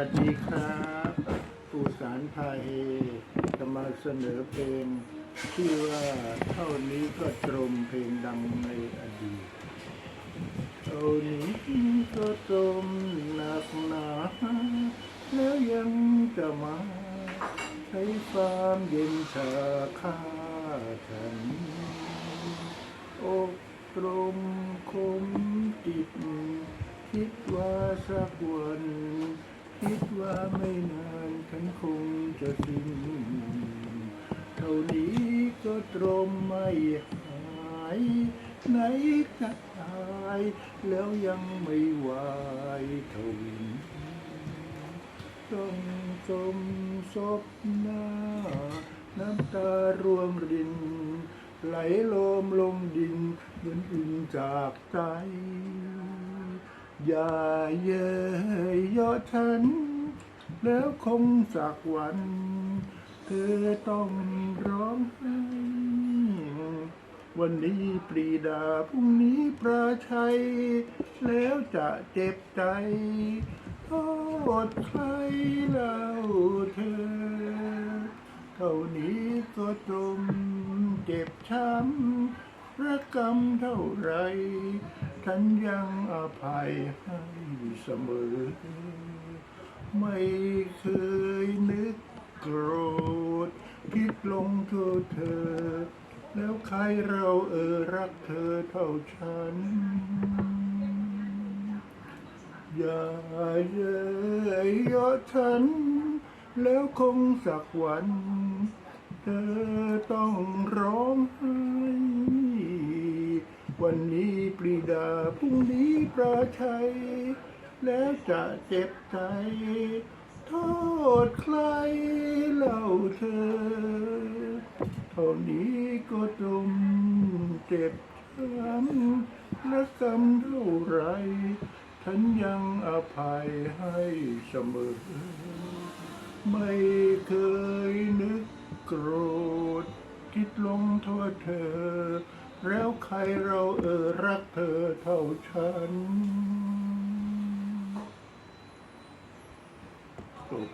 วัสดีครับปู่สารไทยจะมาเสนอเพลงที่ว่าเท่านี้ก็ตรมเพลงดังในอดีตเท่านี้ก็ตรมหนักหนาแล้วยังจะมาใช้ความเย็นชาค่าฉันอกตรมคมติดคิดว่าสักวัน คิดว่าไม่นานฉันคงจะสิ้นเท่านี้ก็ตรมไม่หาย ไหนจะตายแล้วยังไม่ไหวทวินต้องจมศพหน้า น้ำตาร่วงริน ไหลลมลงดินเหมือนอื่นจากใจ อย่าเย้ยยอฉัน แล้วคงสักวัน เธอต้องร้องไห้วันนี้ปรีดาพรุ่งนี้ประชัย แล้วจะเจ็บใจโทษใครเล่าเธอ เท่านี้ก็จมเจ็บช้ำระกำเท่าไร ฉันยังอภัยให้เสมอ ไม่เคยนึกโกรธคิดลงโทษเธอ แล้วใครเราเออรักเธอเท่าฉัน อย่าเย้ยยอฉัน แล้วคงสักวัน เธอต้องร้องไห้ วันนี้ปรีดาพรุ่งนี้ประชัย แล้วจะเจ็บใจ โทษใครเล่าเธอ เท่านี้ก็จมเจ็บช้ำและกำเท่าไรฉันยังอภัยให้เสมอ ไม่เคยนึก เราเออรักเธอเท่าฉันจบ